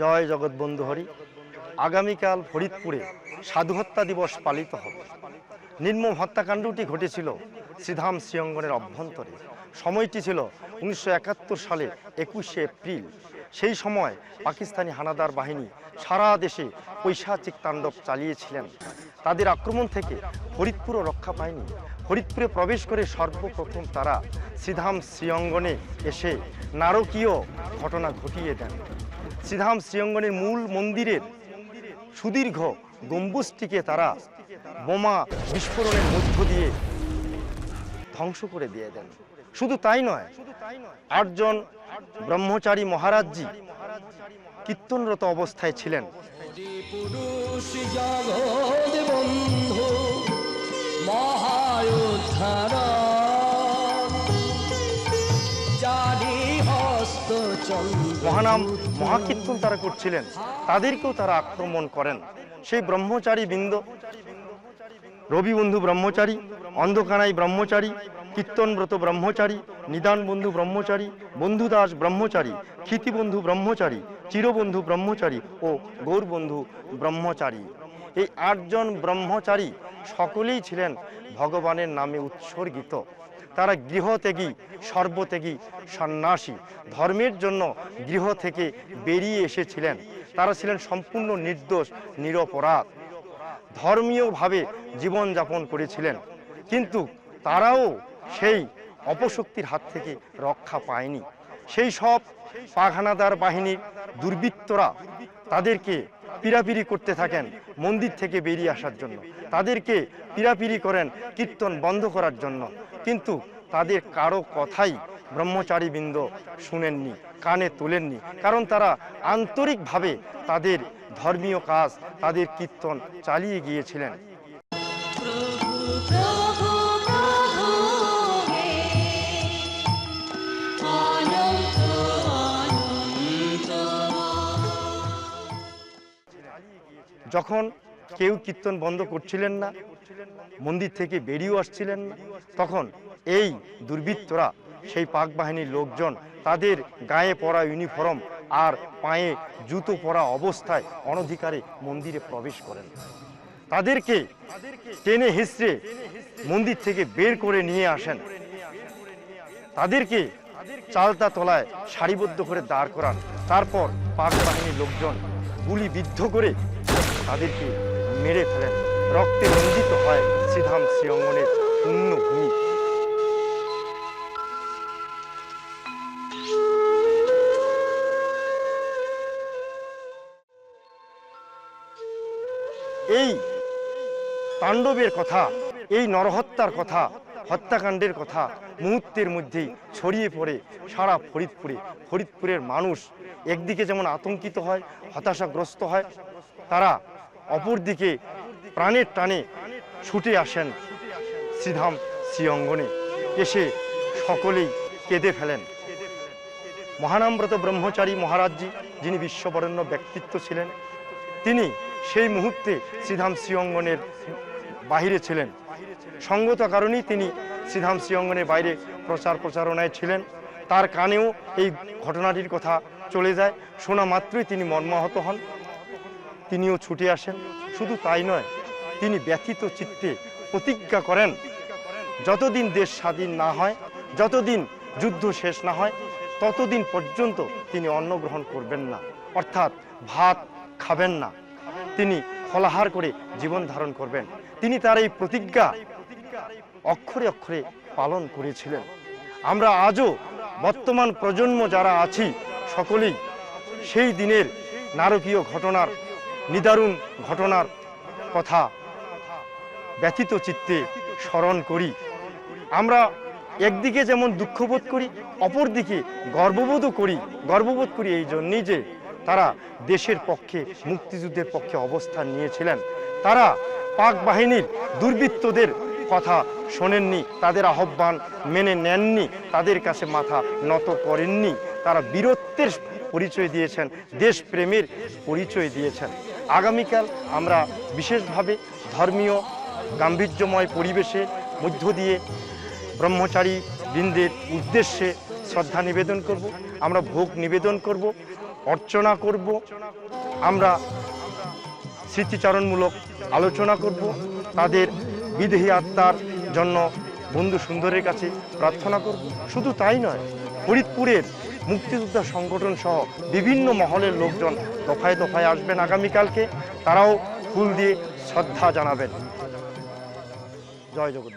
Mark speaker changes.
Speaker 1: জয় জগৎবন্ধু হরি। আগামীকাল ফরিদপুরে সাধু হত্যা দিবস পালিত হবে। নির্মম হত্যাকাণ্ডটি ঘটেছিল শ্রীধাম শ্রীঅঙ্গনের অভ্যন্তরে। সময়টি ছিল উনিশশো একাত্তর সালে একুশে এপ্রিল। সেই সময় পাকিস্তানি হানাদার বাহিনী সারা দেশে পৈশাচিক তাণ্ডব চালিয়েছিলেন। তাদের আক্রমণ থেকে ফরিদপুরও রক্ষা পায়নি। ফরিদপুরে প্রবেশ করে সর্বপ্রথম তারা শ্রীধাম শ্রীঅঙ্গনে এসে নারকীয় ঘটনা ঘটিয়ে দেন। শ্রীধাম শ্রীঅঙ্গনের মূল মন্দিরের সুদীর্ঘ গম্বুজটিকে তারা বোমা বিস্ফোরণের মধ্য দিয়ে ধ্বংস করে দিয়ে দেন। শুধু তাই নয়, আটজন ব্রহ্মচারী মহারাজজি কীর্তনরত অবস্থায় ছিলেন।
Speaker 2: মহায়োদ্ধার
Speaker 1: মহানাম, মহাকীর্তন তারা করছিলেন। তাদেরকেও তারা আক্রমণ করেন। সেই ব্রহ্মচারী বৃন্দ রবিবন্ধু ব্রহ্মচারী, অন্ধকানাই ব্রহ্মচারী কীর্তনব্রত ব্রহ্মচারী, নিদান বন্ধু ব্রহ্মচারী বন্ধুদাস ব্রহ্মচারী ক্ষিতিবন্ধু ব্রহ্মচারী চিরবন্ধু ব্রহ্মচারী ও গৌরবন্ধু ব্রহ্মচারী। এই আটজন ব্রহ্মচারী সকলেই ছিলেন ভগবানের নামে উৎসর্গিত। তারা গৃহত্যাগী, সর্বত্যাগী, সন্ন্যাসী। ধর্মের জন্য গৃহ থেকে বেরিয়ে এসেছিলেন। তারা ছিলেন সম্পূর্ণ নির্দোষ, নিরপরাধ। ধর্মীয়ভাবে জীবনযাপন করেছিলেন। কিন্তু তারাও সেই অপশক্তির হাত থেকে রক্ষা পায়নি। সেই সব পাখানাদার বাহিনীর দুর্বৃত্তরা তাদেরকে পিরাপিরি করতে থাকেন মন্দির থেকে বেরিয়ে আসার জন্য। তাদেরকে পিরাপিরি করেন কীর্তন বন্ধ করার জন্য। কিন্তু তাদের কারও কথাই ব্রহ্মচারীবৃন্দ শুনেননি, কানে তোলেননি। কারণ তারা আন্তরিকভাবে তাদের ধর্মীয় কাজ, তাদের কীর্তন চালিয়ে গিয়েছিলেন। যখন কেউ কীর্তন বন্ধ করছিলেন না মন্দির থেকে বেরিয়েও আসছিলেন না। তখন এই দুর্বৃত্তরা, সেই পাক বাহিনীর লোকজন, তাদের গায়ে পরা ইউনিফর্ম আর পায়ে জুতো পরা অবস্থায় অনধিকারে মন্দিরে প্রবেশ করেন। তাদেরকে টেনে হিসড়ে মন্দির থেকে বের করে নিয়ে আসেন। তাদেরকে চালতা তলায় সারিবদ্ধ করে দাঁড় করান। তারপর পাক বাহিনীর লোকজন গুলি বিদ্ধ করে তাদেরকে মেরে ফেলেন। রক্তে রঞ্জিত হয় শ্রীধাম শ্রীঅঙ্গনের পুণ্যভূমি। এই তাণ্ডবের কথা, এই নরহত্যার কথা, হত্যাকাণ্ডের কথা মুহূর্তের মধ্যেই ছড়িয়ে পড়ে সারা ফরিদপুরে। ফরিদপুরের মানুষ একদিকে যেমন আতঙ্কিত হয়, হতাশাগ্রস্ত হয়, তারা অপরদিকে প্রাণের টানে ছুটে আসেন শ্রীধাম শ্রীঅঙ্গনে। এসে সকলেই কেঁদে ফেলেন। মহানামব্রত ব্রহ্মচারী মহারাজজি, যিনি বিশ্ববরেণ্য ব্যক্তিত্ব ছিলেন, তিনি সেই মুহূর্তে শ্রীধাম শ্রীঅঙ্গনের বাহিরে ছিলেন। সঙ্গত কারণেই তিনি শ্রীধাম শ্রীঅঙ্গনের বাইরে প্রচার প্রচারণায় ছিলেন। তার কানেও এই ঘটনাটির কথা চলে যায়। শোনা মাত্রই তিনি মর্মাহত হন। তিনিও ছুটে আসেন। শুধু তাই নয় তিনি ব্যথিত চিত্তে প্রতিজ্ঞা করেন, যতদিন দেশ স্বাধীন না হয়, যতদিন যুদ্ধ শেষ না হয়, ততদিন পর্যন্ত তিনি অন্ন গ্রহণ করবেন না, অর্থাৎ ভাত খাবেন না। তিনি ফলাহার করে জীবন ধারণ করবেন। তিনি তার এই প্রতিজ্ঞা অক্ষরে অক্ষরে পালন করেছিলেন। আমরা আজও বর্তমান প্রজন্ম যারা আছি, সকলেই সেই দিনের নারকীয় ঘটনার নিদারুণ ঘটনার কথা ব্যথিত চিত্তে স্মরণ করি। আমরা একদিকে যেমন দুঃখবোধ করি, অপরদিকে গর্ববোধও করি। গর্ববোধ করি এই জন্যই যে তারা দেশের পক্ষে, মুক্তিযুদ্ধের পক্ষে অবস্থান নিয়েছিলেন। তারা পাক বাহিনীর দুর্বৃত্তদের কথা শোনেননি, তাদের আহ্বান মেনে নেননি, তাদের কাছে মাথা নত করেননি। তারা বীরত্বের পরিচয় দিয়েছেন, দেশপ্রেমের পরিচয় দিয়েছেন। আগামীকাল আমরা বিশেষভাবে ধর্মীয় গাম্ভীর্যময় পরিবেশে মধ্য দিয়ে ব্রহ্মচারী বৃন্দের উদ্দেশ্যে শ্রদ্ধা নিবেদন করব, আমরা ভোগ নিবেদন করব, অর্চনা করব, আমরা স্মৃতিচারণমূলক আলোচনা করব, তাদের বিদেহী আত্মার জন্য বন্ধু সুন্দরের কাছে প্রার্থনা করব। শুধু তাই নয়, ফরিদপুরের মুক্তিযোদ্ধা সংগঠন সহ বিভিন্ন মহলের লোকজন দফায় দফায় আসবেন আগামীকালকে। তারাও ফুল দিয়ে শ্রদ্ধা জানাবেন। জয় জগৎ